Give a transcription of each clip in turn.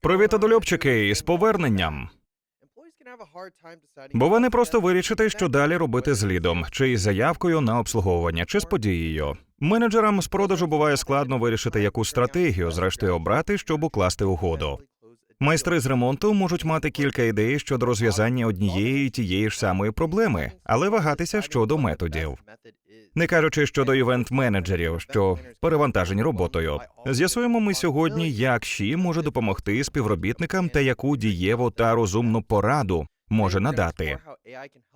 Привіт, одолюбчики, з поверненням. Бо ви не просто вирішите, що далі робити з лідом, чи із заявкою на обслуговування, чи з подією. Менеджерам з продажу буває складно вирішити яку стратегію, зрештою обрати, щоб укласти угоду. Майстри з ремонту можуть мати кілька ідей щодо розв'язання однієї і тієї ж самої проблеми, але вагатися щодо методів. Не кажучи щодо івент-менеджерів, що перевантажені роботою. З'ясуємо ми сьогодні, як ЩІ може допомогти співробітникам та яку дієву та розумну пораду може надати.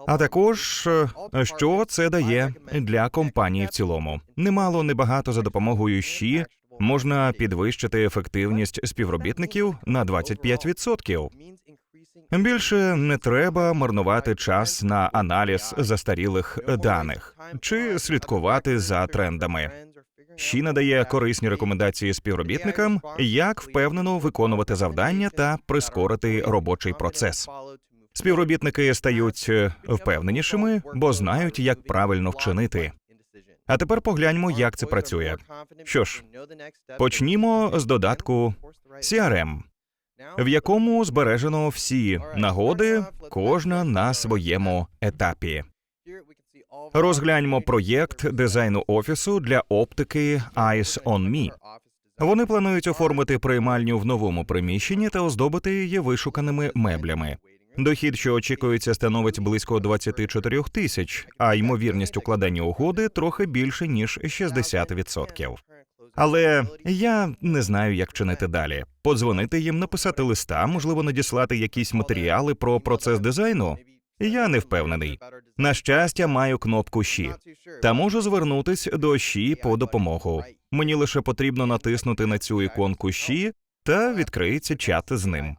А також е, що це дає для компанії в цілому. Немало небагато за допомогою ЩІ можна підвищити ефективність співробітників на 25%. Більше не треба марнувати час на аналіз застарілих даних чи слідкувати за трендами. Щі надає корисні рекомендації співробітникам, як впевнено виконувати завдання та прискорити робочий процес. Співробітники стають впевненішими, бо знають, як правильно вчинити. А тепер погляньмо, як це працює. Що ж, почнімо з додатку CRM, в якому збережено всі нагоди, кожна на своєму етапі. Розгляньмо проєкт дизайну офісу для оптики Eyes on Me. Вони планують оформити приймальню в новому приміщенні та оздобити її вишуканими меблями. Дохід, що очікується, становить близько 24 тисяч, а ймовірність укладення угоди трохи більше ніж 60%. Але я не знаю, як чинити далі. Подзвонити їм, написати листа, можливо, надіслати якісь матеріали про процес дизайну. Я не впевнений. На щастя, маю кнопку «Щі» та можу звернутись до «Щі» по допомогу. Мені лише потрібно натиснути на цю іконку «Щі» та відкриється чат з ним.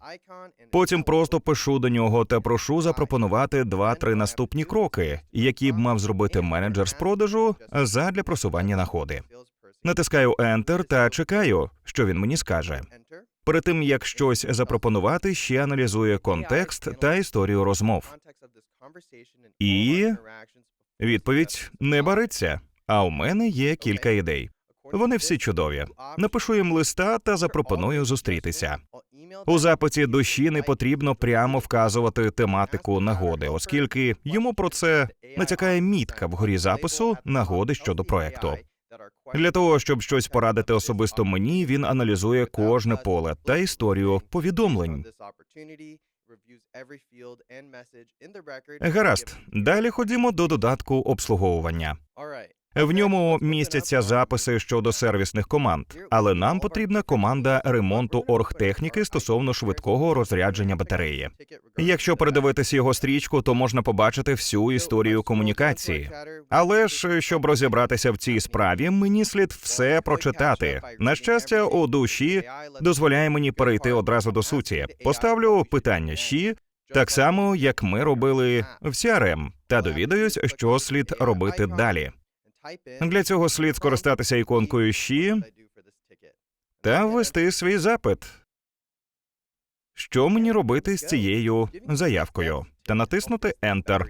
Потім просто пишу до нього та прошу запропонувати два-три наступні кроки, які б мав зробити менеджер з продажу задля просування находи. Натискаю Enter та чекаю, що він мені скаже. Перед тим як щось запропонувати, ще аналізує контекст та історію розмов. І відповідь не бариться. А у мене є кілька ідей. Вони всі чудові. Напишу їм листа та запропоную зустрітися. У запиті душі не потрібно прямо вказувати тематику нагоди, оскільки йому про це натякає мітка вгорі запису нагоди щодо проекту. Для того щоб щось порадити особисто мені, він аналізує кожне поле та історію повідомлень. Гаразд, далі ходімо до додатку обслуговування. В ньому містяться записи щодо сервісних команд, але нам потрібна команда ремонту оргтехніки стосовно швидкого розрядження батареї. Якщо передивитись його стрічку, то можна побачити всю історію комунікації. Але ж щоб розібратися в цій справі, мені слід все прочитати. На щастя, у душі дозволяє мені перейти одразу до суті. Поставлю питання щі. Так само, як ми робили в CRM, та довідаюсь, що слід робити далі. Для цього слід скористатися іконкою «Щі» та ввести свій запит. Що мені робити з цією заявкою? Та натиснути Enter.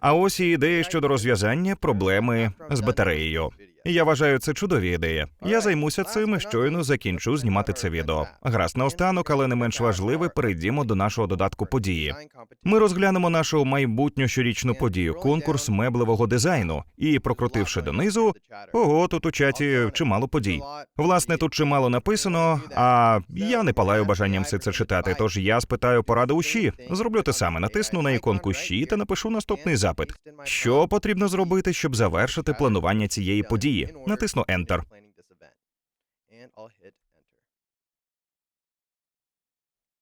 А ось і ідеї щодо розв'язання проблеми з батареєю. Я вважаю це чудові ідеї. Я займуся цим і щойно закінчу знімати це відео. Гаразд наостанок, але не менш важливе, перейдімо до нашого додатку події. Ми розглянемо нашу майбутню щорічну подію, конкурс меблевого дизайну. І прокрутивши донизу, ого, тут у чаті чимало подій. Власне, тут чимало написано, а я не палаю бажанням все це читати. Тож я спитаю поради у щі. Зроблю те саме. Натисну на іконку щі та напишу наступний запит. Що потрібно зробити, щоб завершити планування цієї події? Натисну Enter.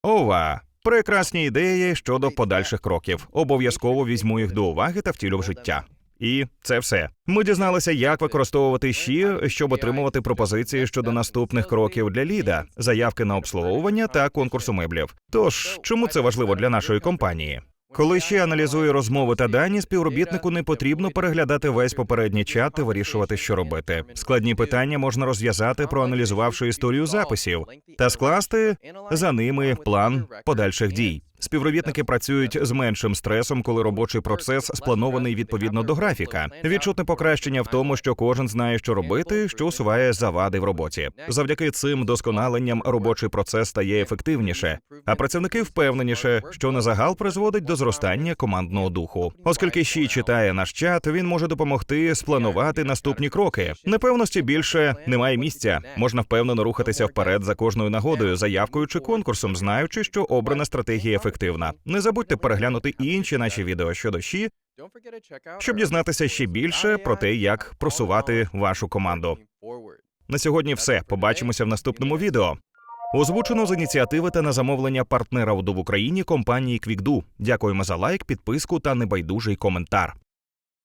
Ова! Прекрасні ідеї щодо подальших кроків. Обов'язково візьму їх до уваги та втілю в життя. І це все. Ми дізналися, як використовувати щі, щоб отримувати пропозиції щодо наступних кроків для ліда, заявки на обслуговування та конкурсу меблів. Тож, чому це важливо для нашої компанії? Коли ще аналізує розмови та дані, співробітнику не потрібно переглядати весь попередній чат та вирішувати, що робити. Складні питання можна розв'язати, проаналізувавши історію записів та скласти за ними план подальших дій. Співробітники працюють з меншим стресом, коли робочий процес спланований відповідно до графіка. Відчутне покращення в тому, що кожен знає, що робити, що усуває завади в роботі. Завдяки цим досконаленням робочий процес стає ефективніше, а працівники впевненіше, що на загал призводить до зростання командного духу. Оскільки Ші читає наш чат, він може допомогти спланувати наступні кроки. Непевності більше немає місця. Можна впевнено рухатися вперед за кожною нагодою, заявкою чи конкурсом, знаючи, що обрана стратегія. Не забудьте переглянути і інші наші відео щодо Ші, щоб дізнатися ще більше про те, як просувати вашу команду. На сьогодні все. Побачимося в наступному відео. Озвучено з ініціативи та на замовлення партнера УДУ в Україні компанії Квікду. Дякуємо за лайк, підписку та небайдужий коментар.